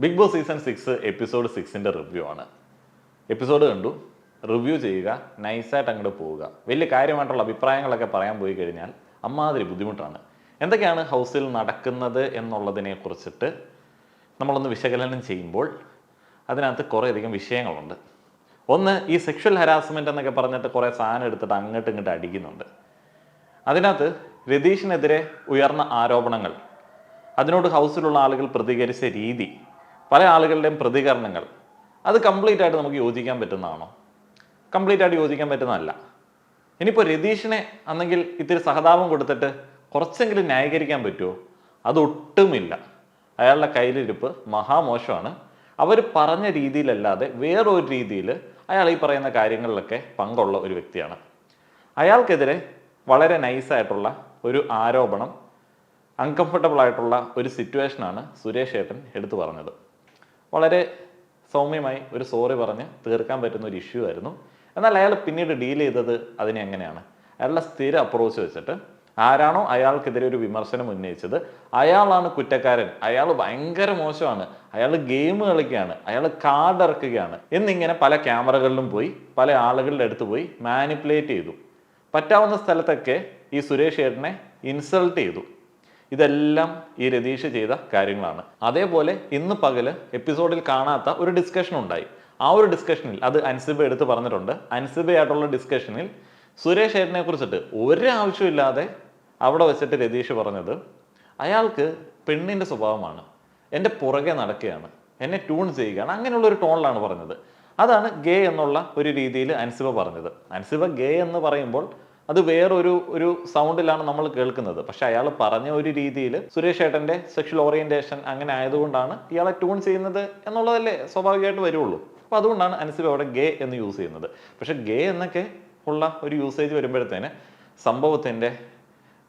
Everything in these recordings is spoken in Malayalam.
Bigg Boss season six episode സിക്സിന്റെ review ആണ്. എപ്പിസോഡ് കണ്ടു. റിവ്യൂ ചെയ്യുക നൈസായിട്ട് അങ്ങോട്ട് പോവുക. വലിയ കാര്യമായിട്ടുള്ള അഭിപ്രായങ്ങളൊക്കെ പറയാൻ പോയി കഴിഞ്ഞാൽ അമ്മാതിരി ബുദ്ധിമുട്ടാണ്. എന്തൊക്കെയാണ് ഹൗസിൽ നടക്കുന്നത് എന്നുള്ളതിനെ കുറിച്ചിട്ട് നമ്മളൊന്ന് വിശകലനം ചെയ്യുമ്പോൾ അതിനകത്ത് കുറേയധികം വിഷയങ്ങളുണ്ട്. ഒന്ന് ഈ സെക്ഷൽ ഹരാസ്മെന്റ് എന്നൊക്കെ പറഞ്ഞിട്ട് കുറേ സാധനം എടുത്തിട്ട് അങ്ങോട്ട് ഇങ്ങോട്ട് അടിക്കുന്നുണ്ട്. അതിനകത്ത് രതീഷിനെതിരെ ഉയർന്ന ആരോപണങ്ങൾ. അതിനോട് ഹൗസിലുള്ള ആളുകൾ പ്രതികരിച്ച രീതി. പല ആളുകളുടെയും പ്രതികരണങ്ങൾ അത് കംപ്ലീറ്റ് ആയിട്ട് നമുക്ക് യോജിക്കാൻ പറ്റുന്നതാണോ? കംപ്ലീറ്റ് ആയിട്ട് യോജിക്കാൻ പറ്റുന്നതല്ല. ഇനിയിപ്പോൾ രതീഷിനെ അന്നെങ്കിൽ ഇത്തിരി സഹതാപം കൊടുത്തിട്ട് കുറച്ചെങ്കിലും ന്യായീകരിക്കാൻ പറ്റുമോ അതൊട്ടുമില്ല. അയാളുടെ കയ്യിലിരിപ്പ് മഹാമോശമാണ്. അവർ പറഞ്ഞ രീതിയിലല്ലാതെ വേറൊരു രീതിയിൽ അയാൾ ഈ പറയുന്ന കാര്യങ്ങളിലൊക്കെ പങ്കുള്ള ഒരു വ്യക്തിയാണ്. അയാൾക്കെതിരെ വളരെ നൈസായിട്ടുള്ള ഒരു ആരോപണം അൺകംഫർട്ടബിൾ ആയിട്ടുള്ള ഒരു സിറ്റുവേഷനാണ് സുരേഷ് ഏട്ടൻ എടുത്തു പറഞ്ഞത്. വളരെ സൗമ്യമായി ഒരു സോറി പറഞ്ഞ് തീർക്കാൻ പറ്റുന്ന ഒരു ഇഷ്യൂ ആയിരുന്നു. എന്നാൽ അയാൾ പിന്നീട് ഡീൽ ചെയ്തത് അതിനെ എങ്ങനെയാണ്? അയാളുടെ സ്ഥിര അപ്രോച്ച് വെച്ചിട്ട് ആരാണോ അയാൾക്കെതിരെ ഒരു വിമർശനം ഉന്നയിച്ചത്. അയാളാണ് കുറ്റക്കാരൻ. അയാൾ ഭയങ്കര മോശമാണ്. അയാൾ ഗെയിം കളിക്കുകയാണ്. അയാൾ കാർഡ് ഇറക്കുകയാണ്. എന്നിങ്ങനെ പല ക്യാമറകളിലും പോയി പല ആളുകളുടെ അടുത്ത് പോയി മാനിപ്പുലേറ്റ് ചെയ്തു. പറ്റാവുന്ന സ്ഥലത്തൊക്കെ ഈ സുരേഷ് ഏട്ടനെ ഇൻസൾട്ട് ചെയ്തു. ഇതെല്ലാം ഈ രതീഷ് ചെയ്ത കാര്യങ്ങളാണ്. അതേപോലെ ഇന്ന് പകൽ എപ്പിസോഡിൽ കാണാത്ത ഒരു ഡിസ്കഷൻ ഉണ്ടായി. ആ ഒരു ഡിസ്കഷനിൽ അത് അൻസിബ എടുത്ത് പറഞ്ഞിട്ടുണ്ട്. അൻസിബയായിട്ടുള്ള ഡിസ്കഷനിൽ സുരേഷ് ഏട്ടനെ കുറിച്ചിട്ട് ഒരാവശ്യമില്ലാതെ അവിടെ വെച്ചിട്ട് രതീഷ് പറഞ്ഞത് അയാൾക്ക് പെണ്ണിന്റെ സ്വഭാവമാണ്. എന്റെ പുറകെ നടക്കുകയാണ്. എന്നെ ട്യൂൺ ചെയ്യുകയാണ്. അങ്ങനെയുള്ള ഒരു ടോണിലാണ് പറഞ്ഞത്. അതാണ് ഗേ എന്നുള്ള ഒരു രീതിയിൽ അൻസിബ പറഞ്ഞത്. അൻസിബ ഗേ എന്ന് പറയുമ്പോൾ അത് വേറൊരു ഒരു സൗണ്ടിലാണ് നമ്മൾ കേൾക്കുന്നത്. പക്ഷെ അയാൾ പറഞ്ഞ ഒരു രീതിയിൽ സുരേഷ് ഏട്ടന്റെ സെക്ഷൽ ഓറിയന്റേഷൻ അങ്ങനെ ആയതുകൊണ്ടാണ് ഇയാളെ ട്യൂൺ ചെയ്യുന്നത് എന്നുള്ളതല്ലേ സ്വാഭാവികമായിട്ട് വരുള്ളൂ. അപ്പോൾ അതുകൊണ്ടാണ് അനുസരിച്ച് അവിടെ ഗേ എന്ന് യൂസ് ചെയ്യുന്നത്. പക്ഷെ ഗേ എന്നൊക്കെ ഉള്ള ഒരു യൂസേജ് വരുമ്പോഴത്തേന് സംഭവത്തിന്റെ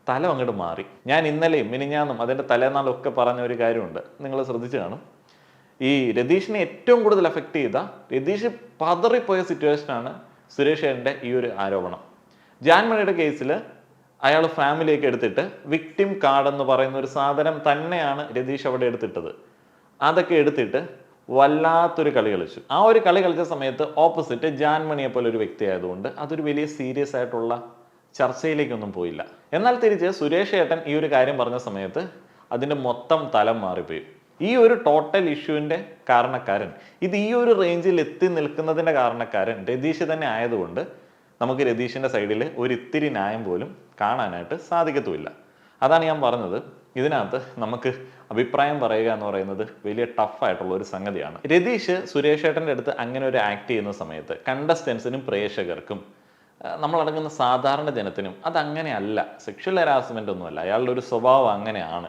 തല അങ്ങോട്ട് മാറി. ഞാൻ ഇന്നലെയും മിനിഞ്ഞാന്നും അതിന്റെ തലേന്നാളും ഒക്കെ പറഞ്ഞ ഒരു കാര്യമുണ്ട്. നിങ്ങൾ ശ്രദ്ധിച്ചു കാണും. ഈ രതീഷിനെ ഏറ്റവും കൂടുതൽ അഫക്റ്റ് ചെയ്ത രതീഷ് പതറിപ്പോയ സിറ്റുവേഷനാണ് സുരേഷ് ഏട്ടന്റെ ഈ ഒരു ആരോപണം. ജാൻമണിയുടെ കേസിൽ അയാൾ ഫാമിലിയൊക്കെ എടുത്തിട്ട് വിക്ടിം കാർഡ് എന്ന് പറയുന്ന ഒരു സാധനം തന്നെയാണ് രതീഷ് അവിടെ എടുത്തിട്ടത്. അതൊക്കെ എടുത്തിട്ട് വല്ലാത്തൊരു കളി കളിച്ചു. ആ ഒരു കളി കളിച്ച സമയത്ത് ഓപ്പോസിറ്റ് ജാൻമണിയെ പോലെ ഒരു വ്യക്തി ആയതുകൊണ്ട് അതൊരു വലിയ സീരിയസ് ആയിട്ടുള്ള ചർച്ചയിലേക്കൊന്നും പോയില്ല. എന്നാൽ തിരിച്ച് സുരേഷ് ഏട്ടൻ ഈ ഒരു കാര്യം പറഞ്ഞ സമയത്ത് അതിന്റെ മൊത്തം തലം മാറിപ്പോയി. ഈ ഒരു ടോട്ടൽ ഇഷ്യൂവിന്റെ കാരണക്കാരൻ ഇത് ഈ ഒരു റേഞ്ചിൽ എത്തി നിൽക്കുന്നതിന്റെ കാരണക്കാരൻ രതീഷ് തന്നെ ആയതുകൊണ്ട് നമുക്ക് രതീഷിന്റെ സൈഡിൽ ഒരു ഇത്തിരി ന്യായം പോലും കാണാനായിട്ട് സാധിക്കത്തുമില്ല. അതാണ് ഞാൻ പറഞ്ഞത്. ഇതിനകത്ത് നമുക്ക് അഭിപ്രായം പറയുക എന്ന് പറയുന്നത് വലിയ ടഫായിട്ടുള്ള ഒരു സംഗതിയാണ്. രതീഷ് സുരേഷ് ഏട്ടന്റെ അടുത്ത് അങ്ങനെ ഒരു ആക്ട് ചെയ്യുന്ന സമയത്ത് കണ്ടസ്റ്റൻസിനും പ്രേക്ഷകർക്കും നമ്മളടങ്ങുന്ന സാധാരണ ജനത്തിനും അതങ്ങനെയല്ല. സെക്ഷൽ ഹരാസ്മെന്റ് ഒന്നുമല്ല. അയാളുടെ ഒരു സ്വഭാവം അങ്ങനെയാണ്.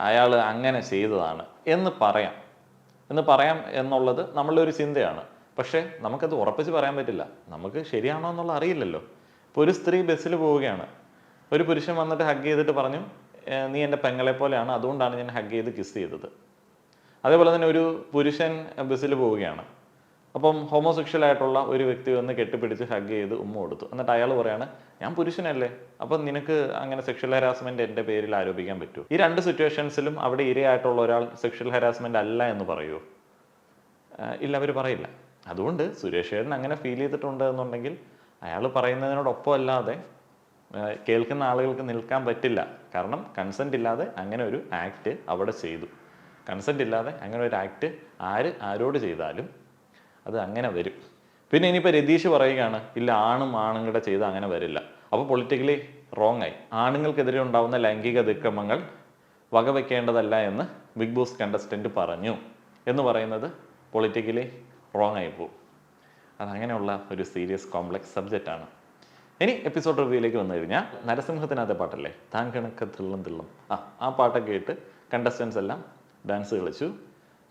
അയാൾ അങ്ങനെ ചെയ്തതാണ് എന്ന് പറയാം. എന്ന് പറയാം എന്നുള്ളത് നമ്മളുടെ ഒരു ചിന്തയാണ്. പക്ഷേ നമുക്കത് ഉറപ്പിച്ച് പറയാൻ പറ്റില്ല. നമുക്ക് ശരിയാണോ എന്നുള്ള അറിയില്ലല്ലോ. ഇപ്പോൾ ഒരു സ്ത്രീ ബസ്സിൽ പോവുകയാണ്. ഒരു പുരുഷൻ വന്നിട്ട് ഹഗ് ചെയ്തിട്ട് പറഞ്ഞു നീ എന്റെ പെങ്ങളെ പോലെയാണ് അതുകൊണ്ടാണ് ഞാൻ ഹഗ് ചെയ്ത് കിസ് ചെയ്തത്. അതേപോലെ തന്നെ ഒരു പുരുഷൻ ബസ്സിൽ പോവുകയാണ്. അപ്പം ഹോമോസെക്ഷൽ ആയിട്ടുള്ള ഒരു വ്യക്തി വന്ന് കെട്ടിപ്പിടിച്ച് ഹഗ് ചെയ്ത് ഉമ്മ കൊടുത്തു. എന്നിട്ട് അയാൾ പറയാണ് ഞാൻ പുരുഷനല്ലേ അപ്പം നിനക്ക് അങ്ങനെ സെക്ഷൽ ഹരാസ്മെന്റ് എന്റെ പേരിൽ ആരോപിക്കാൻ പറ്റുമോ ഈ രണ്ട് സിറ്റുവേഷൻസിലും അവിടെ ഇരയായിട്ടുള്ള ഒരാൾ സെക്ഷൽ ഹരാസ്മെന്റ് അല്ല എന്ന് പറയുമോ ഇല്ല അവർ പറയില്ല. അതുകൊണ്ട് സുരേഷ് അങ്ങനെ ഫീൽ ചെയ്തിട്ടുണ്ട് എന്നുണ്ടെങ്കിൽ അയാൾ പറയുന്നതിനോടൊപ്പം അല്ലാതെ കേൾക്കുന്ന ആളുകൾക്ക് നിൽക്കാൻ പറ്റില്ല. കാരണം കൺസെന്റ് ഇല്ലാതെ അങ്ങനെ ഒരു ആക്ട് അവിടെ ചെയ്തു. കൺസെന്റ് ഇല്ലാതെ അങ്ങനെ ഒരു ആക്ട് ആര് ആരോട് ചെയ്താലും അത് അങ്ങനെ വരും. പിന്നെ ഇനിയിപ്പോൾ രതീഷ് പറയുകയാണ് ഇല്ല ആണും ആണുങ്ങളുടെ ചെയ്ത് അങ്ങനെ വരില്ല. അപ്പോൾ പൊളിറ്റിക്കലി റോങ് ആയി. ആണുങ്ങൾക്കെതിരെ ഉണ്ടാവുന്ന ലൈംഗിക അതിക്രമങ്ങൾ വകവെക്കേണ്ടതല്ല എന്ന് ബിഗ് ബോസ് കണ്ടസ്റ്റന്റ് പറഞ്ഞു. എന്ന് പറയുന്നത് പൊളിറ്റിക്കലി റോങ് ആയി പോകും. അതങ്ങനെയുള്ള ഒരു സീരിയസ് കോംപ്ലക്സ് സബ്ജക്റ്റ് ആണ്. ഇനി എപ്പിസോഡ് റിവ്യൂയിലേക്ക് വന്നു കഴിഞ്ഞാൽ നരസിംഹത്തിനകത്തെ പാട്ടല്ലേ? താൻ കണക്ക് തിള്ളും തിള്ളും. ആ ആ പാട്ടൊക്കെ ഇട്ട് കണ്ടസ്റ്റൻസ് എല്ലാം ഡാൻസ് കളിച്ചു.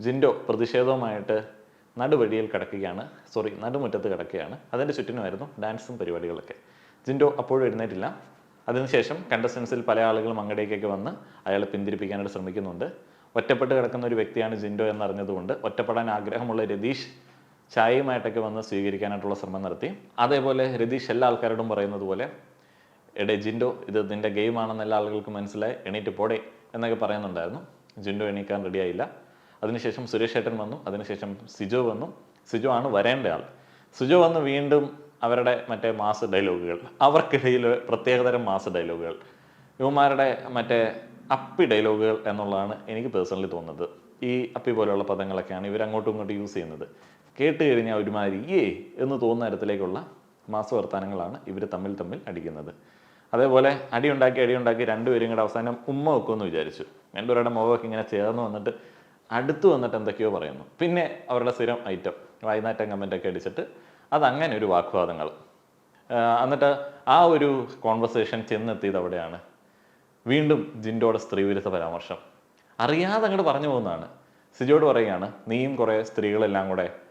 ജിൻഡോ പ്രതിഷേധവുമായിട്ട് നടുവഴിയിൽ കിടക്കുകയാണ്. സോറി നടുമുറ്റത്ത് കിടക്കുകയാണ്. അതിന്റെ ചുറ്റിനുമായിരുന്നു ഡാൻസും പരിപാടികളൊക്കെ. ജിൻഡോ അപ്പോഴും എഴുന്നേറ്റില്ല. അതിനുശേഷം കണ്ടസ്റ്റൻസിൽ പല ആളുകളും അങ്ങടേക്കൊക്കെ വന്ന് അയാളെ പിന്തിരിപ്പിക്കാനായിട്ട് ശ്രമിക്കുന്നുണ്ട്. ഒറ്റപ്പെട്ട് കിടക്കുന്ന ഒരു വ്യക്തിയാണ് ജിൻഡോ എന്നറിഞ്ഞതുകൊണ്ട് ഒറ്റപ്പെടാൻ ആഗ്രഹമുള്ള രതീഷ് ചായയുമായിട്ടൊക്കെ വന്ന് സ്വീകരിക്കാനായിട്ടുള്ള ശ്രമം നടത്തി. അതേപോലെ രതീഷ് എല്ലാ ആൾക്കാരോടും പറയുന്നത് പോലെ എടേ ജിൻഡോ ഇത് നിന്റെ ഗെയിം ആണെന്ന് എല്ലാ ആളുകൾക്കും മനസ്സിലായി എണീറ്റ് പോടെ എന്നൊക്കെ പറയുന്നുണ്ടായിരുന്നു. ജിൻഡോ എണീക്കാൻ റെഡിയായില്ല അതിനുശേഷം സുരേഷ് ഏട്ടൻ വന്നു. അതിനുശേഷം സിജോ വന്നു. സിജോ ആണ് വരേണ്ട ആൾ. സിജോ വന്ന് വീണ്ടും അവരുടെ മറ്റേ മാസ് ഡയലോഗുകൾ അവർക്കിടയിൽ പ്രത്യേകതരം മാസ് ഡയലോഗുകൾ ഇവന്മാരുടെ മറ്റേ അപ്പി ഡയലോഗുകൾ എന്നുള്ളതാണ് എനിക്ക് പേഴ്സണലി തോന്നുന്നത്. ഈ അപ്പി പോലെയുള്ള പദങ്ങളൊക്കെയാണ് ഇവർ അങ്ങോട്ടും ഇങ്ങോട്ടും യൂസ് ചെയ്യുന്നത്. കേട്ട് കഴിഞ്ഞാൽ ഒരുമാതിരി ഏ എന്ന് തോന്നുന്ന തരത്തിലേക്കുള്ള മാസ വർത്താനങ്ങളാണ് ഇവർ തമ്മിൽ തമ്മിൽ അടിക്കുന്നത്. അതേപോലെ അടിയുണ്ടാക്കി അടിയുണ്ടാക്കി രണ്ടുപേരും കൂടെ അവസാനം ഉമ്മ വെക്കുമെന്ന് വിചാരിച്ചു. രണ്ടുപേരുടെ മുഖമൊക്കെ ഇങ്ങനെ ചേർന്ന് വന്നിട്ട് അടുത്ത് വന്നിട്ട് എന്തൊക്കെയോ പറയുന്നു. പിന്നെ അവരുടെ സ്ഥിരം ഐറ്റം വൈകുന്നേരം കമന്റൊക്കെ അടിച്ചിട്ട് അതങ്ങനെ ഒരു വാക്വാദങ്ങൾ. എന്നിട്ട് ആ ഒരു കോൺവെർസേഷൻ ചെന്നെത്തിയത് അവിടെയാണ്. വീണ്ടും ജിൻഡോയുടെ സ്ത്രീവിരുദ്ധ പരാമർശം. അറിയാതെ അങ്ങോട്ട് പറഞ്ഞു പോകുന്നതാണ്. സിജോട് പറയുകയാണ് നീയും കുറേ സ്ത്രീകളെല്ലാം കൂടെ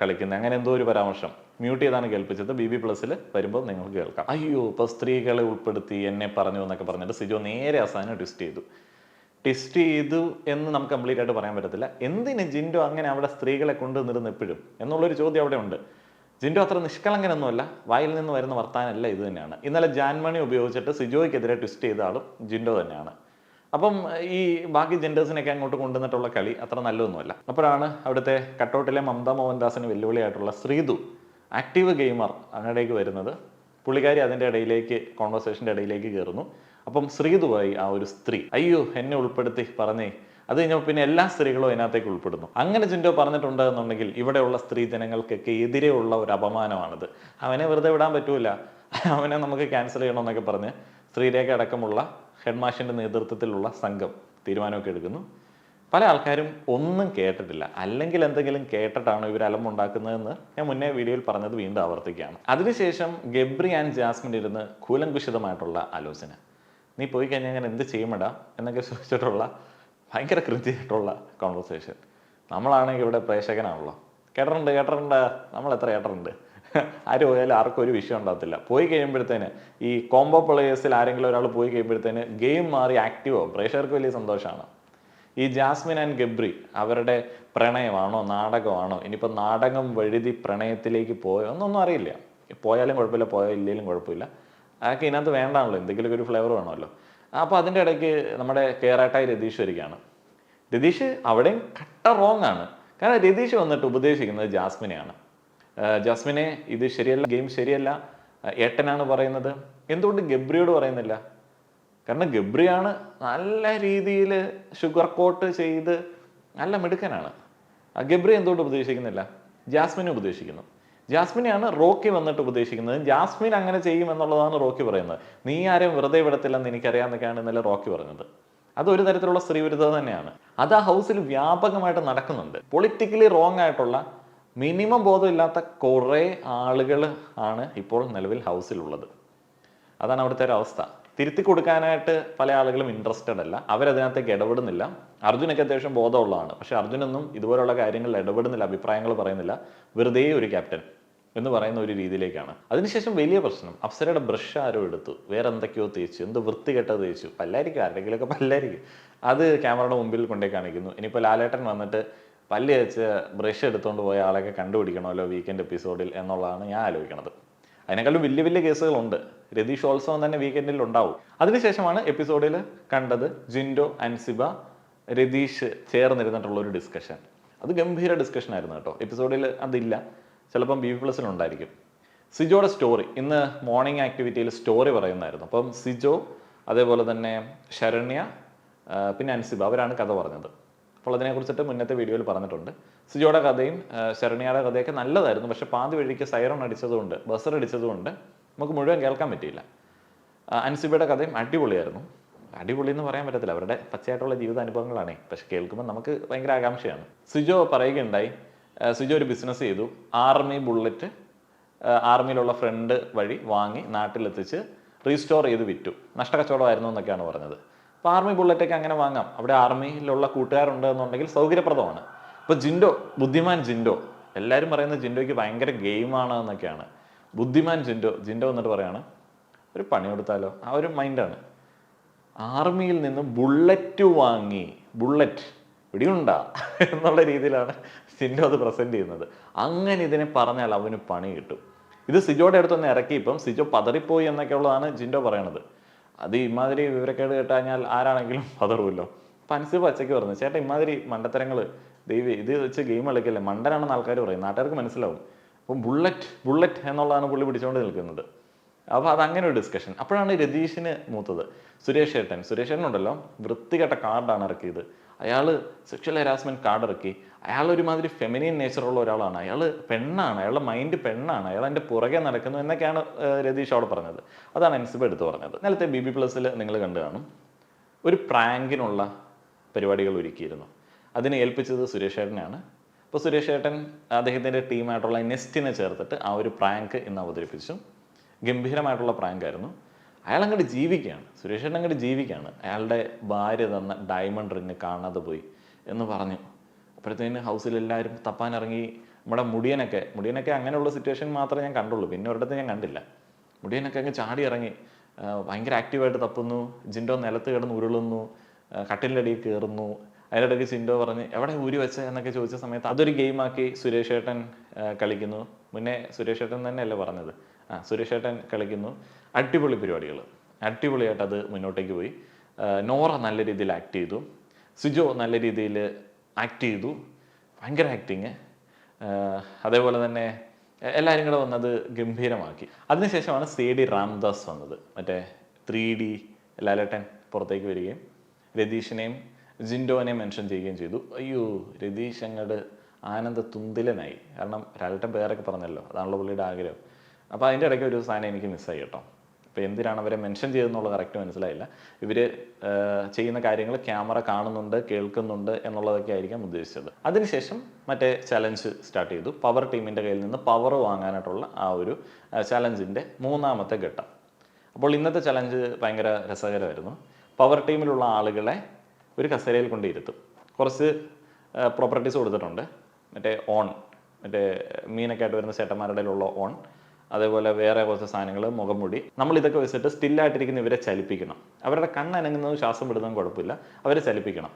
കളിക്കുന്നത് അങ്ങനെ എന്തോ ഒരു പരാമർശം. മ്യൂട്ട് ചെയ്താണ് കേൾപ്പിച്ചത്. ബി ബി പ്ലസ്സിൽ വരുമ്പോൾ നിങ്ങൾക്ക് കേൾക്കാം. അയ്യോ ഇപ്പോൾ സ്ത്രീകളെ ഉൾപ്പെടുത്തി എന്നെ പറഞ്ഞു എന്നൊക്കെ പറഞ്ഞിട്ട് സിജോ നേരെ അവസാനം ട്വിസ്റ്റ് ചെയ്തു. ട്വിസ്റ്റ് ചെയ്തു എന്ന് നമുക്ക് കംപ്ലീറ്റ് ആയിട്ട് പറയാൻ പറ്റത്തില്ല. എന്തിന് ജിൻഡോ അങ്ങനെ അവിടെ സ്ത്രീകളെ കൊണ്ട് നിർന്ന് എപ്പോഴും? എന്നുള്ളൊരു ചോദ്യം അവിടെ ഉണ്ട്. ജിൻഡോ അത്ര നിഷ്കളങ്കനൊന്നുമല്ല. വായിൽ നിന്ന് വരുന്ന വർത്താനല്ല ഇത് തന്നെയാണ്. ഇന്നലെ ജാൻമണി ഉപയോഗിച്ചിട്ട് സിജോയ്ക്കെതിരെ ട്വിസ്റ്റ് ചെയ്ത ആളും ജിൻഡോ തന്നെയാണ്. അപ്പം ഈ ബാക്കി ജെൻഡേഴ്സിനൊക്കെ അങ്ങോട്ട് കൊണ്ടുവന്നിട്ടുള്ള കളി അത്ര നല്ലതൊന്നുമല്ല. അപ്പോഴാണ് അവിടുത്തെ കട്ടൗട്ടിലെ മമത മോഹൻദാസിന് വെല്ലുവിളിയായിട്ടുള്ള ശ്രീതു ആക്റ്റീവ് ഗെയിമർ അങ്ങടേക്ക് വരുന്നത്. പുള്ളിക്കാരി അതിന്റെ ഇടയിലേക്ക് കോൺവെർസേഷന്റെ ഇടയിലേക്ക് കയറുന്നു. അപ്പം ശ്രീതുവായി ആ ഒരു സ്ത്രീ അയ്യോ എന്നെ ഉൾപ്പെടുത്തി പറഞ്ഞേ. അത് കഴിഞ്ഞപ്പോൾ പിന്നെ എല്ലാ സ്ത്രീകളും അതിനകത്തേക്ക് ഉൾപ്പെടുന്നു. അങ്ങനെ ചിന്തോ പറഞ്ഞിട്ടുണ്ട് എന്നുണ്ടെങ്കിൽ ഇവിടെയുള്ള സ്ത്രീ ജനങ്ങൾക്കൊക്കെ എതിരെയുള്ള ഒരു അപമാനമാണിത്. അവനെ വെറുതെ വിടാൻ പറ്റൂല. അവനെ നമുക്ക് ക്യാൻസൽ ചെയ്യണമെന്നൊക്കെ പറഞ്ഞ് സ്ത്രീരേഖ അടക്കമുള്ള ഹെഡ്മാഷിന്റെ നേതൃത്വത്തിലുള്ള സംഘം തീരുമാനമൊക്കെ എടുക്കുന്നു. പല ആൾക്കാരും ഒന്നും കേട്ടിട്ടില്ല. അല്ലെങ്കിൽ എന്തെങ്കിലും കേട്ടിട്ടാണ് ഇവർ അലമ്പുണ്ടാക്കുന്നതെന്ന് ഞാൻ മുന്നേ വീഡിയോയിൽ പറഞ്ഞത് വീണ്ടും ആവർത്തിക്കുകയാണ്. അതിനുശേഷം ഗബ്രി ആൻഡ് ജാസ്മിൻ ഇരുന്ന് കൂലങ്കുഷിതമായിട്ടുള്ള ആലോചന. നീ പോയി കഴിഞ്ഞാൽ ഞാൻ എന്ത് ചെയ്യുമടാ? എന്നൊക്കെ ചോദിച്ചിട്ടുള്ള ഭയങ്കര കൃത്യമായിട്ടുള്ള കോൺവെർസേഷൻ നമ്മളാണെങ്കിൽ ഇവിടെ പ്രേക്ഷകനാണല്ലോ. കേട്ടിട്ടുണ്ട് കേട്ടിട്ടുണ്ട്. നമ്മൾ എത്ര കേട്ടിട്ടുണ്ട്? ആര് പോയാലും ആർക്കും ഒരു വിഷയം ഉണ്ടാകത്തില്ല പോയി കഴിയുമ്പോഴത്തേന് ഈ കോംബോ പ്ലേയേഴ്സിൽ ആരെങ്കിലും ഒരാൾ പോയി കഴിയുമ്പോഴത്തേന് ഗെയിം മാറി ആക്റ്റീവോ പ്രേക്ഷകർക്ക് വലിയ സന്തോഷമാണ്. ഈ ജാസ്മിൻ ആൻഡ് ഗബ്രി അവരുടെ പ്രണയമാണോ നാടകമാണോ ഇനിയിപ്പോൾ നാടകം വഴുതി പ്രണയത്തിലേക്ക് പോയോ എന്നൊന്നും അറിയില്ല. പോയാലും കുഴപ്പമില്ല പോയോ ഇല്ലെങ്കിലും കുഴപ്പമില്ല. അതൊക്കെ ഇതിനകത്ത് വേണ്ടാണല്ലോ എന്തെങ്കിലുമൊക്കെ ഒരു ഫ്ലേവർ വേണമല്ലോ. അപ്പോൾ അതിന്റെ ഇടയ്ക്ക് നമ്മുടെ കേറാട്ടായി രതീഷ് വരികയാണ്. രതീഷ് അവിടെയും കട്ട റോങ് ആണ്. കാരണം രതീഷ് വന്നിട്ട് ഉപദേശിക്കുന്നത് ജാസ്മിനെയാണ്. ജാസ്മിനെ ഇത് ശരിയല്ല ഗെയിം ശരിയല്ല ഏട്ടനാണ് പറയുന്നത്. എന്തുകൊണ്ട് ഗബ്രിയോട് പറയുന്നില്ല? കാരണം ഗബ്രിയാണ് നല്ല രീതിയിൽ ഷുഗർ കോട്ട് ചെയ്ത് നല്ല മിടുക്കനാണ്. ഗബ്രി എന്തുകൊണ്ട് ഉപദേശിക്കുന്നില്ല? ജാസ്മിനെ ഉപദേശിക്കുന്നു. ജാസ്മിനെയാണ് റോക്കി വന്നിട്ട് ഉപദേശിക്കുന്നത്. ജാസ്മിൻ അങ്ങനെ ചെയ്യും എന്നുള്ളതാണ് റോക്കി പറയുന്നത്. നീ ആരെയും വെറുതെ വിടത്തില്ലെന്ന് എനിക്കറിയാമെന്നൊക്കെയാണ് ഇന്നലെ റോക്കി പറഞ്ഞത്. അത് ഒരു തരത്തിലുള്ള സ്ത്രീവിരുദ്ധത തന്നെയാണ്. അത് ആ ഹൗസിൽ വ്യാപകമായിട്ട് നടക്കുന്നുണ്ട്. പൊളിറ്റിക്കലി റോങ് ആയിട്ടുള്ള മിനിമം ബോധമില്ലാത്ത കുറേ ആളുകൾ ആണ് ഇപ്പോൾ നിലവിൽ ഹൗസിലുള്ളത്. അതാണ് അവിടുത്തെ ഒരു അവസ്ഥ. തിരുത്തി കൊടുക്കാനായിട്ട് പല ആളുകളും ഇൻട്രസ്റ്റഡ് അല്ല. അവരതിനകത്തേക്ക് ഇടപെടുന്നില്ല. അർജുനൊക്കെ അത്യാവശ്യം ബോധമുള്ളതാണ്. പക്ഷെ അർജുനൊന്നും ഇതുപോലുള്ള കാര്യങ്ങളിൽ ഇടപെടുന്നില്ല അഭിപ്രായങ്ങൾ പറയുന്നില്ല. വെറുതെ ഒരു ക്യാപ്റ്റൻ എന്ന് പറയുന്ന ഒരു രീതിയിലേക്കാണ്. അതിനുശേഷം വലിയ പ്രശ്നം. അപ്സരയുടെ ബ്രഷ് ആരോ എടുത്തു. വേറെ എന്തൊക്കെയോ തേച്ചു. എന്ത് വൃത്തികെട്ട തേച്ചു. പല്ലായിരിക്കും ആരുടെങ്കിലൊക്കെ പല്ലായിരിക്കും അത് ക്യാമറയുടെ മുമ്പിൽ കൊണ്ടേ കാണിക്കുന്നു. ഇനിയിപ്പോൾ ലാലേട്ടൻ വന്നിട്ട് പല്ല് വെച്ച് ബ്രഷ് എടുത്തുകൊണ്ട് പോയ ആളെയൊക്കെ കണ്ടുപിടിക്കണമല്ലോ വീക്കെൻഡ് എപ്പിസോഡിൽ എന്നുള്ളതാണ് ഞാൻ ആലോചിക്കുന്നത് അതിനേക്കാളും വലിയ വലിയ കേസുകളുണ്ട്. രതീഷ് ഓത്സവം തന്നെ വീക്കെൻഡിൽ ഉണ്ടാവും. അതിനുശേഷമാണ് എപ്പിസോഡിൽ കണ്ടത് ജിൻഡോ അൻസിബ രതീഷ് ചേർന്നിരുന്നിട്ടുള്ള ഒരു ഡിസ്കഷൻ അത് ഗംഭീര ഡിസ്കഷൻ ആയിരുന്നു കേട്ടോ. എപ്പിസോഡിൽ അതില്ല. ചിലപ്പം ബി പ്ലസിലുണ്ടായിരിക്കും സിജോയുടെ സ്റ്റോറി ഇന്ന് മോർണിംഗ് ആക്ടിവിറ്റിയിൽ സ്റ്റോറി പറയുന്നതായിരുന്നു. അപ്പം സിജോ അതേപോലെ തന്നെ ശരണ്യ പിന്നെ അൻസിബ അവരാണ് കഥ പറഞ്ഞത്. അപ്പോൾ അതിനെക്കുറിച്ചിട്ട് മുന്നത്തെ വീഡിയോയിൽ പറഞ്ഞിട്ടുണ്ട്. സിജോയുടെ കഥയും ശരണിയുടെ കഥയൊക്കെ നല്ലതായിരുന്നു. പക്ഷേ പാതി വഴിക്ക് സൈറൺ അടിച്ചതുകൊണ്ട് ബസർ അടിച്ചതുകൊണ്ട് നമുക്ക് മുഴുവൻ കേൾക്കാൻ പറ്റിയില്ല. അൻസിബയുടെ കഥയും അടിപൊളിയായിരുന്നു. അടിപൊളി എന്ന് പറയാൻ പറ്റത്തില്ല. അവരുടെ പച്ചയായിട്ടുള്ള ജീവിത അനുഭവങ്ങളാണേ. പക്ഷെ കേൾക്കുമ്പോൾ നമുക്ക് ഭയങ്കര ആകാംക്ഷയാണ്. സുജോ പറയുകയുണ്ടായി. സിജോ ഒരു ബിസിനസ് ചെയ്തു. ആർമി ബുള്ളറ്റ് ആർമിയിലുള്ള ഫ്രണ്ട് വഴി വാങ്ങി നാട്ടിലെത്തിച്ച് റീസ്റ്റോർ ചെയ്ത് വിറ്റു. നഷ്ടക്കച്ചവടമായിരുന്നു എന്നൊക്കെയാണ് പറഞ്ഞത്. അപ്പോൾ ആർമി ബുള്ളറ്റൊക്കെ അങ്ങനെ വാങ്ങാം. അവിടെ ആർമിയിലുള്ള കൂട്ടുകാരുണ്ട് എന്നുണ്ടെങ്കിൽ സൗകര്യപ്രദമാണ്. ഇപ്പോൾ ജിൻഡോ ബുദ്ധിമാൻ ജിൻഡോ. എല്ലാവരും പറയുന്ന ജിൻഡോയ്ക്ക് ഭയങ്കര ഗെയിമാണ് എന്നൊക്കെയാണ്. ബുദ്ധിമാൻ ജിൻഡോ ജിൻഡോ എന്നിട്ട് പറയാണ് ഒരു പണി കൊടുത്താലോ? ആ ഒരു മൈൻഡാണ് ആർമിയിൽ നിന്ന് ബുള്ളറ്റ് വാങ്ങി ബുള്ളറ്റ് പിടിയുണ്ടാ? എന്നുള്ള രീതിയിലാണ് ജിൻഡോ അത് പ്രസന്റ് ചെയ്യുന്നത്. അങ്ങനെ ഇതിനെ പറഞ്ഞാൽ അവന് പണി കിട്ടും. ഇത് സിജോയുടെ അടുത്തൊന്ന് ഇറക്കി ഇപ്പം സിജോ പതറിപ്പോയി എന്നൊക്കെയുള്ളതാണ് ജിൻഡോ പറയണത്. അത് ഇമാതിരി വിവരക്കേട് കേട്ടാൽ ആരാണെങ്കിലും പതറുമല്ലോ അപ്പം അൻസിബ് പച്ചയ്ക്ക് പറഞ്ഞു ചേട്ടാ ഇമാതിരി മണ്ടത്തരങ്ങൾ ദൈവം ഇത് വെച്ച് ഗെയിം കളിക്കല്ലേ? മണ്ടനാണെന്ന് ആൾക്കാർ പറയും. നാട്ടുകാർക്ക് മനസ്സിലാവും. അപ്പം ബുള്ളറ്റ് ബുള്ളറ്റ് എന്നുള്ളതാണ് പുള്ളി പിടിച്ചുകൊണ്ട് നിൽക്കുന്നത്. അപ്പോൾ അത് അങ്ങനെ ഒരു ഡിസ്കഷൻ അപ്പോഴാണ് രതീഷിന് മൂത്തത്. സുരേഷ് ഏട്ടൻ. സുരേഷ് ഏട്ടനുണ്ടല്ലോ. വൃത്തികെട്ട കാർഡാണ് ഇറക്കിയത്. അയാൾ സെക്ഷൽ ഹരാസ്മെന്റ് കാർഡ് ഇറക്കി. അയാൾ ഒരുമാതിരി ഫെമിനിയൻ നേച്ചറുള്ള ഒരാളാണ്. അയാൾ പെണ്ണാണ്. അയാളുടെ മൈൻഡ് പെണ്ണാണ്. അയാൾ എന്റെ പുറകെ നടക്കുന്നു എന്നൊക്കെയാണ് രതീഷ് അവിടെ പറഞ്ഞത്. അതാണ് അൻസിബ എടുത്ത് പറഞ്ഞത്. നേരത്തെ ബി ബി പ്ലസ്സിൽ നിങ്ങൾ കണ്ടു കാണും. ഒരു പ്രാങ്കിനുള്ള പരിപാടികൾ ഒരുക്കിയിരുന്നു. അതിനെ ഏൽപ്പിച്ചത് സുരേഷ് ഏട്ടനാണ് അപ്പോൾ സുരേഷ് ഏട്ടൻ അദ്ദേഹത്തിന്റെ ടീമായിട്ടുള്ള നെസ്റ്റിനെ ചേർത്തിട്ട് ആ ഒരു പ്രാങ്ക് ഇന്ന് അവതരിപ്പിച്ചു. ഗംഭീരമായിട്ടുള്ള പ്രാങ്കായിരുന്നു അയാൾ അങ്ങോട്ട് ജീവിക്കുകയാണ്. സുരേഷ് ഏട്ടൻ അങ്ങോട്ട് ജീവിക്കുകയാണ്. അയാളുടെ ഭാര്യ തന്ന ഡയമണ്ട് റിങ് കാണാതെ പോയി എന്ന് പറഞ്ഞു. അപ്പോഴത്തേന് ഹൗസിൽ എല്ലാവരും തപ്പാനിറങ്ങി നമ്മുടെ മുടിയനൊക്കെ മുടിയനൊക്കെ അങ്ങനെയുള്ള സിറ്റുവേഷൻ മാത്രമേ ഞാൻ കണ്ടുള്ളൂ. പിന്നെ ഒരിടത്ത് ഞാൻ കണ്ടില്ല. മുടിയനൊക്കെ അങ്ങ് ചാടി ഇറങ്ങി. ഭയങ്കര ആക്റ്റീവായിട്ട് തപ്പുന്നു. ജിൻഡോ നിലത്ത് കിടന്ന് ഉരുളുന്നു. കട്ടിലടിയിൽ കയറുന്നു അതിനിടയ്ക്ക് ചിൻഡോ പറഞ്ഞ് എവിടെ ഊരി വെച്ച? എന്നൊക്കെ ചോദിച്ച സമയത്ത് അതൊരു ഗെയിമാക്കി സുരേഷ് ഏട്ടൻ കളിക്കുന്നു. മുന്നേ സുരേഷ് ഏട്ടൻ തന്നെയല്ലേ പറഞ്ഞത്? ആ സുരേഷ് ഏട്ടൻ കളിക്കുന്നു. അടിപൊളി പരിപാടികൾ. അടിപൊളിയായിട്ട് അത് മുന്നോട്ടേക്ക് പോയി. നോറ നല്ല രീതിയിൽ ആക്ട് ചെയ്തു. സുജോ നല്ല രീതിയിൽ ആക്ട് ചെയ്തു. ഭയങ്കര ആക്ടിങ് അതേപോലെ തന്നെ എല്ലാവരും കൂടെ വന്നത് ഗംഭീരമാക്കി. അതിനുശേഷമാണ് സി ഡി രാംദാസ് വന്നത്. മറ്റേ ത്രീ ഡി ലാലേട്ടൻ പുറത്തേക്ക് വരികയും രതീഷിനെയും ജിൻഡോനെയും മെൻഷൻ ചെയ്യുകയും ചെയ്തു. അയ്യോ രതീഷ് അങ്ങോട്ട് ആനന്ദ തുന്തിലനായി കാരണം ലാലേട്ടൻ പേരൊക്കെ പറഞ്ഞല്ലോ. അതാണല്ലോ പുള്ളിയുടെ ആഗ്രഹം. അപ്പോൾ അതിന്റെ ഇടയ്ക്ക് ഒരു സാധനം എനിക്ക് മിസ്സായി കേട്ടോ. അപ്പോൾ എന്തിനാണ് അവരെ മെൻഷൻ ചെയ്തെന്നുള്ളത് കറക്റ്റ് മനസ്സിലായില്ല. ഇവർ ചെയ്യുന്ന കാര്യങ്ങൾ ക്യാമറ കാണുന്നുണ്ട് കേൾക്കുന്നുണ്ട് എന്നുള്ളതൊക്കെ ആയിരിക്കാം ഉദ്ദേശിച്ചത്. അതിനുശേഷം മറ്റേ ചലഞ്ച് സ്റ്റാർട്ട് ചെയ്തു. പവർ ടീമിന്റെ കയ്യിൽ നിന്ന് പവർ വാങ്ങാനായിട്ടുള്ള ആ ഒരു ചലഞ്ചിന്റെ മൂന്നാമത്തെ ഘട്ടം. അപ്പോൾ ഇന്നത്തെ ചലഞ്ച് ഭയങ്കര രസകരമായിരുന്നു. പവർ ടീമിലുള്ള ആളുകളെ ഒരു കസേരയിൽ കൊണ്ട് ഇരുത്തും. കുറച്ച് പ്രോപ്പർട്ടീസ് കൊടുത്തിട്ടുണ്ട്. മറ്റേ ഓൺ മറ്റേ മീനൊക്കെ ആയിട്ട് വരുന്ന ചേട്ടന്മാരുടെ ഉള്ള ഓൺ. അതേപോലെ വേറെ കുറച്ച് സാധനങ്ങൾ മുഖംമുടി. നമ്മൾ ഇതൊക്കെ വെച്ചിട്ട് സ്റ്റില്ലായിട്ടിരിക്കുന്ന ഇവരെ ചലിപ്പിക്കണം. അവരുടെ കണ്ണനങ്ങുന്നതും ശ്വാസം വിടുന്നതും കുഴപ്പമില്ല. അവരെ ചലിപ്പിക്കണം.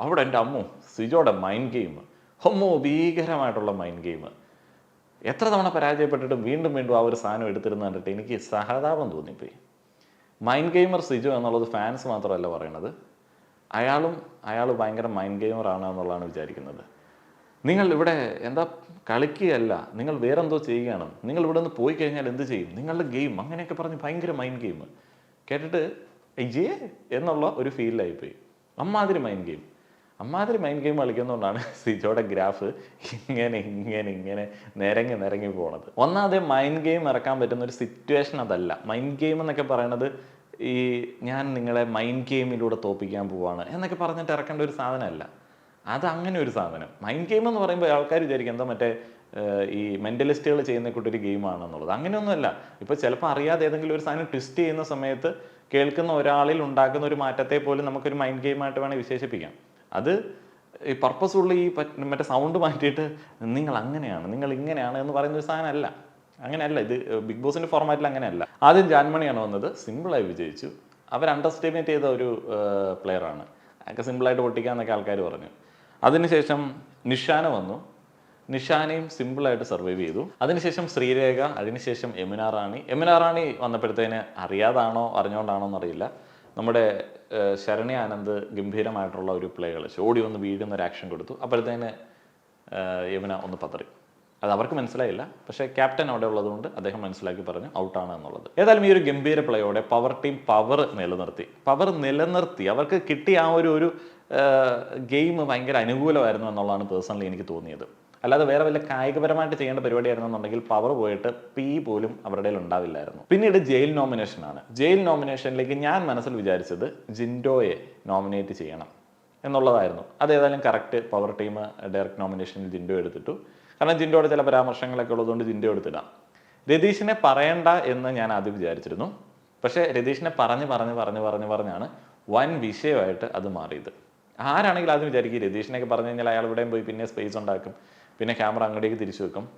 അവിടെ എന്റെ അമ്മു സിജോടെ മൈൻഡ് ഗെയിം ഹൊമ്മോ ഭീകരമായിട്ടുള്ള മൈൻഡ് ഗെയിം എത്ര തവണ പരാജയപ്പെട്ടിട്ടും വീണ്ടും വീണ്ടും ആ ഒരു സാധനം എടുത്തിരുന്നു കണ്ടിട്ട് എനിക്ക് സഹതാപം തോന്നിപ്പോയി. മൈൻഡ് ഗെയിമർ സിജു എന്നുള്ളത് ഫാൻസ് മാത്രമല്ല പറയണത് അയാളും അയാൾ ഭയങ്കര മൈൻഡ് ഗെയിമർ ആണ് എന്നുള്ളതാണ് വിചാരിക്കുന്നത്. നിങ്ങൾ ഇവിടെ എന്താ കളിക്കുകയല്ല നിങ്ങൾ വേറെന്തോ ചെയ്യുകയാണ്. നിങ്ങൾ ഇവിടെ നിന്ന് പോയി കഴിഞ്ഞാൽ എന്ത് ചെയ്യും? നിങ്ങളുടെ ഗെയിം അങ്ങനെയൊക്കെ പറഞ്ഞ് ഭയങ്കര മൈൻഡ് ഗെയിം കേട്ടിട്ട് അയ്യേ എന്നുള്ള ഒരു ഫീലിലായിപ്പോയി അമ്മാതിരി മൈൻഡ് ഗെയിം അമ്മാതിരി മൈൻഡ് ഗെയിം കളിക്കുന്നതുകൊണ്ടാണ് സിജോടെ ഗ്രാഫ് ഇങ്ങനെ ഇങ്ങനെ ഇങ്ങനെ നിരങ്ങി നിരങ്ങി പോണത്. ഒന്നാമത് മൈൻഡ് ഗെയിം ഇറക്കാൻ പറ്റുന്ന ഒരു സിറ്റുവേഷൻ അതല്ല. മൈൻഡ് ഗെയിം എന്നൊക്കെ പറയണത് ഈ ഞാൻ നിങ്ങളെ മൈൻഡ് ഗെയിമിലൂടെ തോപ്പിക്കാൻ പോവാണ് എന്നൊക്കെ പറഞ്ഞിട്ട് ഇറക്കേണ്ട ഒരു സാധനമല്ല. അത് അങ്ങനെ ഒരു സാധനം. മൈൻഡ് ഗെയിം എന്ന് പറയുമ്പോൾ ആൾക്കാർ വിചാരിക്കും എന്താ മറ്റേ ഈ മെന്റലിസ്റ്റുകൾ ചെയ്യുന്ന കൂട്ടൊരു ഗെയിമാണെന്നുള്ളത് അങ്ങനെയൊന്നുമല്ല. ഇപ്പോൾ ചിലപ്പോൾ അറിയാതെ ഏതെങ്കിലും ഒരു സാധനം ട്വിസ്റ്റ് ചെയ്യുന്ന സമയത്ത് കേൾക്കുന്ന ഒരാളിൽ ഉണ്ടാക്കുന്ന ഒരു മാറ്റത്തെ പോലും നമുക്കൊരു മൈൻഡ് ഗെയിമായിട്ട് വേണേൽ വിശേഷിപ്പിക്കാം. അത് ഈ പർപ്പസ്ഫുള്ളി ഈ മറ്റേ സൗണ്ട് മാറ്റിയിട്ട് നിങ്ങൾ അങ്ങനെയാണ് നിങ്ങൾ ഇങ്ങനെയാണ് എന്ന് പറയുന്ന ഒരു സാധനമല്ല. അങ്ങനെയല്ല. ഇത് ബിഗ് ബോസിന്റെ ഫോർമാറ്റിൽ അങ്ങനെയല്ല. ആദ്യം ജാൻമണിയാണ് വന്നത്. സിമ്പിളായി വിജയിച്ചു. അവർ അണ്ടർസ്റ്റിമേറ്റ് ചെയ്ത ഒരു പ്ലെയറാണ് അതൊക്കെ സിമ്പിളായിട്ട് പൊട്ടിക്കാന്നൊക്കെ ആൾക്കാർ പറഞ്ഞു. അതിനുശേഷം നിഷാന വന്നു. നിഷാനയും സിമ്പിളായിട്ട് സർവൈവ് ചെയ്തു. അതിനുശേഷം ശ്രീരേഖ അതിനുശേഷം യമുന റാണി യമുന റാണി വന്നപ്പോഴത്തേന് അറിയാതാണോ അറിഞ്ഞുകൊണ്ടാണോ എന്നറിയില്ല. നമ്മുടെ ശരണി ആനന്ദ് ഗംഭീരമായിട്ടുള്ള ഒരു പ്ലേ കളിച്ചു ഓടി വന്ന് വീഴുന്ന ഒരു ആക്ഷൻ കൊടുത്തു. അപ്പോഴത്തേന് യമുന ഒന്ന് പതറി. അത് അവർക്ക് മനസ്സിലായില്ല. പക്ഷേ ക്യാപ്റ്റൻ അവിടെ ഉള്ളതുകൊണ്ട് അദ്ദേഹം മനസ്സിലാക്കി പറഞ്ഞു ഔട്ടാണ് എന്നുള്ളത്. ഏതായാലും ഈ ഒരു ഗംഭീര പ്ലേയോടെ പവർ ടീം പവർ നിലനിർത്തി. പവർ നിലനിർത്തി. അവർക്ക് കിട്ടിയ ആ ഒരു ഒരു ഗെയിം ഭയങ്കര അനുകൂലമായിരുന്നു എന്നുള്ളതാണ് പേഴ്സണലി എനിക്ക് തോന്നിയത്. അല്ലാതെ വേറെ വല്ല കായികപരമായിട്ട് ചെയ്യേണ്ട പരിപാടിയായിരുന്നെന്നുണ്ടെങ്കിൽ പവർ പോയിട്ട് പി പോലും അവരുടെ ഉണ്ടാവില്ലായിരുന്നു. പിന്നീട് ജയിൽ നോമിനേഷനാണ് ജയിൽ നോമിനേഷനിലേക്ക് ഞാൻ മനസ്സിൽ വിചാരിച്ചത് ജിൻഡോയെ നോമിനേറ്റ് ചെയ്യണം എന്നുള്ളതായിരുന്നു. അതേതായാലും കറക്റ്റ് പവർ ടീം ഡയറക്റ്റ് നോമിനേഷനിൽ ജിൻഡോ എടുത്തിട്ടു. കാരണം ജിൻഡോയുടെ ചില പരാമർശങ്ങളൊക്കെ ഉള്ളതുകൊണ്ട് ജിൻഡോ എടുത്തിടാം. രതീഷിനെ പറയണ്ട എന്ന് ഞാൻ ആദ്യം വിചാരിച്ചിരുന്നു. പക്ഷേ രതീഷിനെ പറഞ്ഞ് പറഞ്ഞ് പറഞ്ഞ് പറഞ്ഞ് പറഞ്ഞാണ് വൻ വിഷയമായിട്ട് അത് മാറിയത്. ആരാണെങ്കിലും ആദ്യം വിചാരിക്കും രതീഷിനൊക്കെ പറഞ്ഞു കഴിഞ്ഞാൽ അയാൾ ഇവിടെയും പോയി പിന്നെ സ്പേസ് ഉണ്ടാക്കും. പിന്നെ ക്യാമറ അങ്ങോട്ടേക്ക് തിരിച്ചു വെക്കും.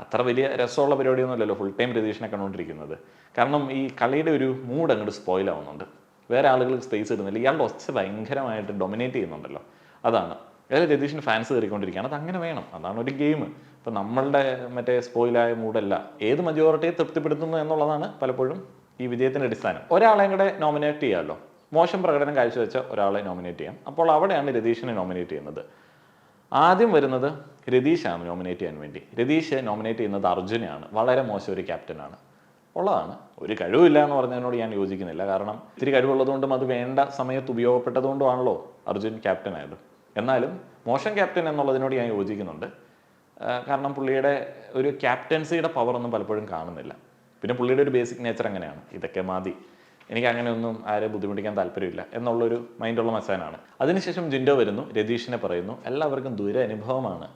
അത്ര വലിയ രസമുള്ള പരിപാടിയൊന്നുമല്ലല്ലോ ഫുൾ ടൈം രതീഷിനെ കണ്ടുകൊണ്ടിരിക്കുന്നത് കാരണം ഈ കളിയുടെ ഒരു മൂഡ് അങ്ങോട്ട് സ്പോയിൽ ആവുന്നുണ്ട്. വേറെ ആളുകൾക്ക് സ്പേസ് ഇടുന്നില്ല. ഇയാളുടെ ഒച്ച ഭയങ്കരമായിട്ട് ഡൊമിനേറ്റ് ചെയ്യുന്നുണ്ടല്ലോ. അതാണ്. അതായത് രതീഷിന് ഫാൻസ് കയറിക്കൊണ്ടിരിക്കുകയാണ്. അത് അങ്ങനെ വേണം. അതാണ് ഒരു ഗെയിം ഇപ്പം നമ്മളുടെ മറ്റേ സ്പോയിലായ മൂഡല്ല ഏത് മജോറിറ്റിയെ തൃപ്തിപ്പെടുത്തുന്നു എന്നുള്ളതാണ് പലപ്പോഴും ഈ വിജയത്തിന്റെ അടിസ്ഥാനം. ഒരാളെ കൂടെ നോമിനേറ്റ് ചെയ്യാമല്ലോ. മോശം പ്രകടനം കാഴ്ചവെച്ച ഒരാളെ നോമിനേറ്റ് ചെയ്യാം. അപ്പോൾ അവിടെയാണ് രതീഷിനെ നോമിനേറ്റ് ചെയ്യുന്നത്. ആദ്യം വരുന്നത് രതീഷാണ് നോമിനേറ്റ് ചെയ്യാൻ വേണ്ടി. രതീഷ് നോമിനേറ്റ് ചെയ്യുന്നത് അർജുനെയാണ്. വളരെ മോശം ഒരു ക്യാപ്റ്റനാണ് ഉള്ളതാണ്. ഒരു കഴിവില്ല എന്ന് പറഞ്ഞതിനോട് ഞാൻ യോജിക്കുന്നില്ല. കാരണം ഇത്തിരി കഴിവുള്ളതുകൊണ്ടും അത് വേണ്ട സമയത്ത് ഉപയോഗപ്പെട്ടതുകൊണ്ടുമാണല്ലോ അർജുൻ ക്യാപ്റ്റനായത് എന്നാലും മോശം ക്യാപ്റ്റൻ എന്നുള്ളതിനോട് ഞാൻ യോജിക്കുന്നുണ്ട്. കാരണം പുള്ളിയുടെ ഒരു ക്യാപ്റ്റൻസിയുടെ പവർ ഒന്നും പലപ്പോഴും കാണുന്നില്ല. പിന്നെ പുള്ളിയുടെ ഒരു ബേസിക് നേച്ചർ എങ്ങനെയാണ് ഇതൊക്കെ മതി. എനിക്ക് അങ്ങനെയൊന്നും ആരെ ബുദ്ധിമുട്ടിക്കാൻ താല്പര്യമില്ല എന്നുള്ളൊരു മൈൻഡുള്ള മസാനാണ് അതിനുശേഷം ജിൻഡോ വരുന്നു രതീഷിനെ പറയുന്നു. എല്ലാവർക്കും ദുരനുഭവമാണ്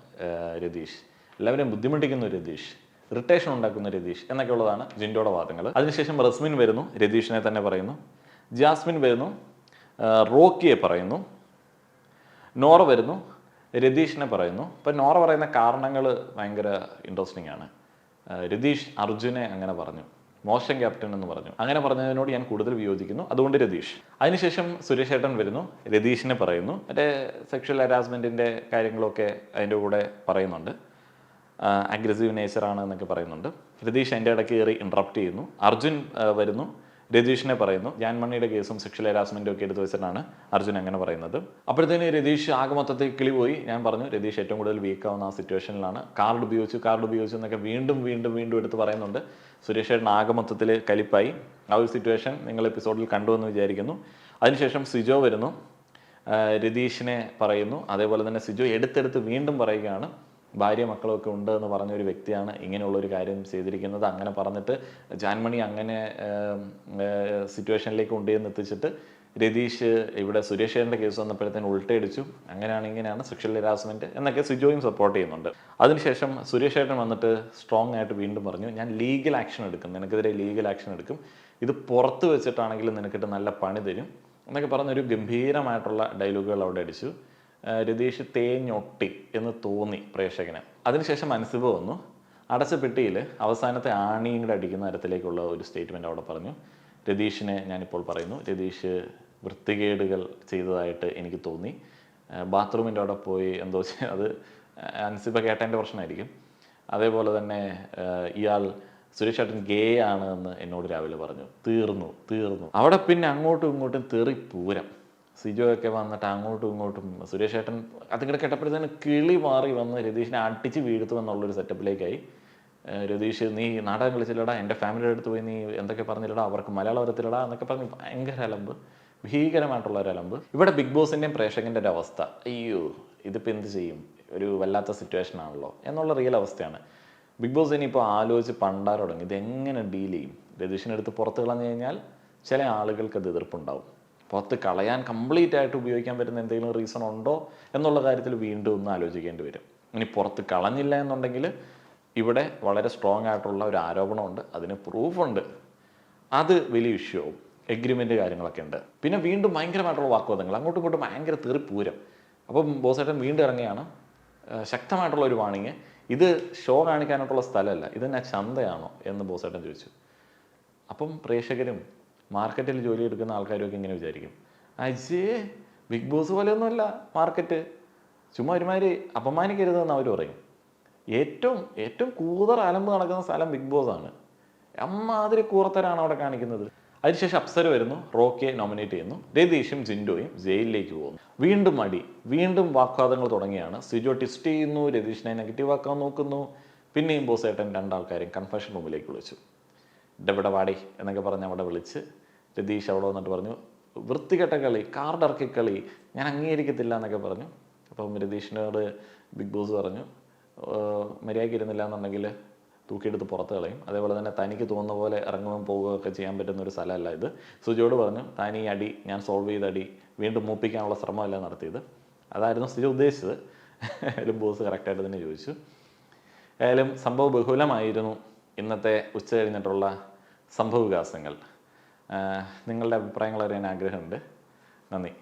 രതീഷ്. എല്ലാവരെയും ബുദ്ധിമുട്ടിക്കുന്ന രതീഷ് ഇറിറ്റേഷൻ ഉണ്ടാക്കുന്ന രതീഷ് എന്നൊക്കെ ഉള്ളതാണ് ജിൻഡോയുടെ വാദങ്ങൾ. അതിനുശേഷം റസ്മിൻ വരുന്നു രതീഷിനെ തന്നെ പറയുന്നു. ജാസ്മിൻ വരുന്നു റോക്കിയെ പറയുന്നു. നോറ വരുന്നു രതീഷിനെ പറയുന്നു. ഇപ്പം നോറ പറയുന്ന കാരണങ്ങൾ ഭയങ്കര ഇൻട്രസ്റ്റിംഗ് ആണ്. രതീഷ് അർജുനെ അങ്ങനെ പറഞ്ഞു. മോശം ക്യാപ്റ്റൻ എന്ന് പറഞ്ഞു. അങ്ങനെ പറഞ്ഞതിനോട് ഞാൻ കൂടുതൽ വിയോജിക്കുന്നു. അതുകൊണ്ട് രതീഷ്. അതിനുശേഷം സുരേഷ് ഏട്ടൻ വരുന്നു. രതീഷിനെ പറയുന്നു. മറ്റേ സെക്ഷൽ ഹരാസ്മെന്റിന്റെ കാര്യങ്ങളൊക്കെ അതിന്റെ കൂടെ പറയുന്നുണ്ട്. അഗ്രസീവ് നേച്ചറാണ് എന്നൊക്കെ പറയുന്നുണ്ട്. രതീഷ് അതിന്റെ ഇടയ്ക്ക് കയറി ഇൻട്രപ്റ്റ് ചെയ്യുന്നു. അർജുൻ വരുന്നു. രതീഷിനെ പറയുന്നു. ജാൻ മണ്ണിയുടെ കേസും സെക്ഷൽ ഹരാസ്മെന്റും ഒക്കെ എടുത്തു വെച്ചിട്ടാണ് അർജുൻ അങ്ങനെ പറയുന്നത്. അപ്പോഴത്തേന് രതീഷ് ആകെ മൊത്തത്തിൽ കിളി പോയി ഞാൻ പറഞ്ഞു രതീഷ് ഏറ്റവും കൂടുതൽ വീക്ക് ആവുന്ന ആ സിറ്റുവേഷനിലാണ് കാർഡ് ഉപയോഗിച്ചു കാർഡ് ഉപയോഗിച്ചു എന്നൊക്കെ വീണ്ടും വീണ്ടും വീണ്ടും എടുത്ത് പറയുന്നുണ്ട്. സുരേഷ് ഏട്ടൻ ആകെ മൊത്തത്തിൽ കലിപ്പായി. ആ ഒരു സിറ്റുവേഷൻ നിങ്ങൾ എപ്പിസോഡിൽ കണ്ടു എന്ന് വിചാരിക്കുന്നു. അതിനുശേഷം സിജോ വരുന്നു. രതീഷിനെ പറയുന്നു. അതേപോലെ തന്നെ സിജോ എടുത്തെടുത്ത് വീണ്ടും പറയുകയാണ്. ഭാര്യ മക്കളൊക്കെ ഉണ്ട് എന്ന് പറഞ്ഞ ഒരു വ്യക്തിയാണ് ഇങ്ങനെയുള്ളൊരു കാര്യം ചെയ്തിരിക്കുന്നത്. അങ്ങനെ പറഞ്ഞിട്ട് ജാൻമണി അങ്ങനെ സിറ്റുവേഷനിലേക്ക് കൊണ്ടുചെന്ന് എത്തിച്ചിട്ട് രതീഷ് ഇവിടെ സുരേഷേറിന്റെ കേസ് വന്നപ്പോഴത്തേന് ഉൾട്ടയടിച്ചു. അങ്ങനെയാണ് ഇങ്ങനെയാണ് സെക്ഷൽ ഹരാസ്മെന്റ് എന്നൊക്കെ സിജോയും സപ്പോർട്ട് ചെയ്യുന്നുണ്ട്. അതിനുശേഷം സുരേഷ് ഏട്ടൻ വന്നിട്ട് സ്ട്രോങ് ആയിട്ട് വീണ്ടും പറഞ്ഞു ഞാൻ ലീഗൽ ആക്ഷൻ എടുക്കും. നിനക്കെതിരെ ലീഗൽ ആക്ഷൻ എടുക്കും. ഇത് പുറത്ത് വെച്ചിട്ടാണെങ്കിലും നിനക്കിട്ട് നല്ല പണി തരും. എന്നൊക്കെ പറഞ്ഞൊരു ഗംഭീരമായിട്ടുള്ള ഡയലോഗുകൾ അവിടെ അടിച്ചു. രതീഷ് തേഞ്ഞൊട്ടി എന്ന് തോന്നി പ്രേക്ഷകന്. അതിനുശേഷം അൻസിബ് വന്നു. അടച്ച പെട്ടിയിൽ അവസാനത്തെ ആണിയും കൂടെ അടിക്കുന്ന തരത്തിലേക്കുള്ള ഒരു സ്റ്റേറ്റ്മെന്റ് അവിടെ പറഞ്ഞു. രതീഷിനെ ഞാനിപ്പോൾ പറയുന്നു. രതീഷ് വൃത്തികേടുകൾ ചെയ്തതായിട്ട് എനിക്ക് തോന്നി. ബാത്റൂമിന്റെ അവിടെ പോയി എന്തോ അത് അൻസിബ കേട്ടതിന്റെ പ്രശ്നമായിരിക്കും. അതേപോലെ തന്നെ ഇയാൾ സുരേഷ് ചേട്ടൻ ഗേ ആണ് എന്ന് എന്നോട് രാവിലെ പറഞ്ഞു. തീർന്നു തീർന്നു. അവിടെ പിന്നെ അങ്ങോട്ടും ഇങ്ങോട്ടും തെറി പൂരം. സിജോ ഒക്കെ വന്നിട്ട് അങ്ങോട്ടും ഇങ്ങോട്ടും സുരേഷ് ഏട്ടൻ അതിങ്ങടെ കേട്ടപ്പോഴത്തേന് കിളി മാറി വന്ന് രതീഷിനെ അടിച്ച് വീഴ്ത്തു എന്നുള്ളൊരു സെറ്റപ്പിലേക്കായി. രതീഷ് നീ നാടകം കളിച്ചില്ലടാ? എന്റെ ഫാമിലിയുടെ അടുത്ത് പോയി നീ എന്തൊക്കെ പറഞ്ഞില്ലടാ? അവർക്ക് മലയാളം വരത്തില്ലടാ എന്നൊക്കെ പറഞ്ഞ് ഭയങ്കര അലമ്പ്. ഭീകരമായിട്ടുള്ള ഒരു അലമ്പ്. ഇവിടെ ബിഗ് ബോസിന്റെയും പ്രേക്ഷകന്റെ ഒരു അവസ്ഥ അയ്യോ ഇതിപ്പോൾ എന്ത് ചെയ്യും? ഒരു വല്ലാത്ത സിറ്റുവേഷൻ ആണല്ലോ? എന്നുള്ള റിയൽ അവസ്ഥയാണ്. ബിഗ് ബോസ് ഇനിയിപ്പോൾ ആലോചിച്ച് പണ്ടാർ തുടങ്ങി. ഇതെങ്ങനെ ഡീൽ ചെയ്യും? രതീഷിനെ എടുത്ത് പുറത്ത് കളഞ്ഞു കഴിഞ്ഞാൽ ചില ആളുകൾക്ക് അത് എതിർപ്പുണ്ടാവും. പുറത്ത് കളയാൻ കംപ്ലീറ്റ് ആയിട്ട് ഉപയോഗിക്കാൻ പറ്റുന്ന എന്തെങ്കിലും റീസൺ ഉണ്ടോ എന്നുള്ള കാര്യത്തിൽ വീണ്ടും ഒന്ന് ആലോചിക്കേണ്ടി വരും. ഇനി പുറത്ത് കളഞ്ഞില്ല എന്നുണ്ടെങ്കിൽ ഇവിടെ വളരെ സ്ട്രോങ് ആയിട്ടുള്ള ഒരു ആരോപണമുണ്ട് അതിന് പ്രൂഫുണ്ട് അത് വലിയ ഇഷ്യൂ ആവും. എഗ്രിമെന്റ് കാര്യങ്ങളൊക്കെ ഉണ്ട്. പിന്നെ വീണ്ടും ഭയങ്കരമായിട്ടുള്ള വാക്കുവാദങ്ങൾ. അങ്ങോട്ടും ഇങ്ങോട്ടും ഭയങ്കര തെറിപ്പൂരം. അപ്പം ബോസേട്ടൻ വീണ്ടും ഇറങ്ങിയാണ് ശക്തമായിട്ടുള്ള ഒരു വാണിങ് ഇത് ഷോ കാണിക്കാനായിട്ടുള്ള സ്ഥലമല്ല. ഇത് എന്നാ ചന്തയാണോ എന്ന് ബോസേട്ടൻ ചോദിച്ചു. അപ്പം പ്രേക്ഷകരും മാർക്കറ്റിൽ ജോലി എടുക്കുന്ന ആൾക്കാരും ഒക്കെ ഇങ്ങനെ വിചാരിക്കും. അജേ ബിഗ് ബോസ് പോലെയൊന്നുമല്ല മാർക്കറ്റ്. ചുമ്മാ ഒരുമാതിരി അപമാനിക്കരുതെന്ന് അവർ പറയും. ഏറ്റവും ഏറ്റവും കൂതർ അലമ്പ് നടക്കുന്ന സ്ഥലം ബിഗ് ബോസ് ആണ്. അമ്മാതിരി കൂറത്തരാണ് അവിടെ കാണിക്കുന്നത്. അതിനുശേഷം അപ്സര വരുന്നു റോക്കിയെ നോമിനേറ്റ് ചെയ്യുന്നു. രതീഷും ജിൻഡോയും ജയിലിലേക്ക് പോകുന്നു. വീണ്ടും മടി വീണ്ടും വാഗ്വാദങ്ങൾ തുടങ്ങിയാണ്. സിജോ ടിസ്റ്റ് ചെയ്യുന്നു രതീഷിനെ നെഗറ്റീവ് ആക്കാൻ നോക്കുന്നു. പിന്നെയും ബോസേട്ടൻ രണ്ടാൾക്കാരും കൺഫഷൻ റൂമിലേക്ക് വിളിച്ചു. വാടി എന്നൊക്കെ പറഞ്ഞ് അവിടെ വിളിച്ച് രതീഷ് അവിടെ വന്നിട്ട് പറഞ്ഞു വൃത്തികെട്ട കളി കാർഡ് ഇറക്കി കളി ഞാൻ അംഗീകരിക്കത്തില്ല എന്നൊക്കെ പറഞ്ഞു. അപ്പം രതീഷിനോട് ബിഗ് ബോസ് പറഞ്ഞു "ഏർ മര്യാദയ്ക്ക് ഇരുന്നില്ല എന്നുണ്ടെങ്കിൽ തൂക്കിയെടുത്ത് പുറത്ത് കളയും. അതേപോലെ തന്നെ തനിക്ക് തോന്നുന്ന പോലെ ഇറങ്ങുകയും പോവുകയൊക്കെ ചെയ്യാൻ പറ്റുന്ന ഒരു സ്ഥലമല്ല ഇത്. സുജോട് പറഞ്ഞു താൻ ഈ അടി ഞാൻ സോൾവ് ചെയ്ത അടി വീണ്ടും മൂപ്പിക്കാനുള്ള ശ്രമമല്ല നടത്തിയത്. അതായിരുന്നു സുജോ ഉദ്ദേശിച്ചത്. ഒരു ബോസ് കറക്റ്റായിട്ട് തന്നെ ചോദിച്ചു. ഏതായാലും സംഭവ ബഹുലമായിരുന്നു ഇന്നത്തെ ഉച്ച കഴിഞ്ഞിട്ടുള്ള സംഭവ വികാസങ്ങൾ നിങ്ങളുടെ അഭിപ്രായങ്ങൾ അറിയാൻ ആഗ്രഹമുണ്ട്. നന്ദി.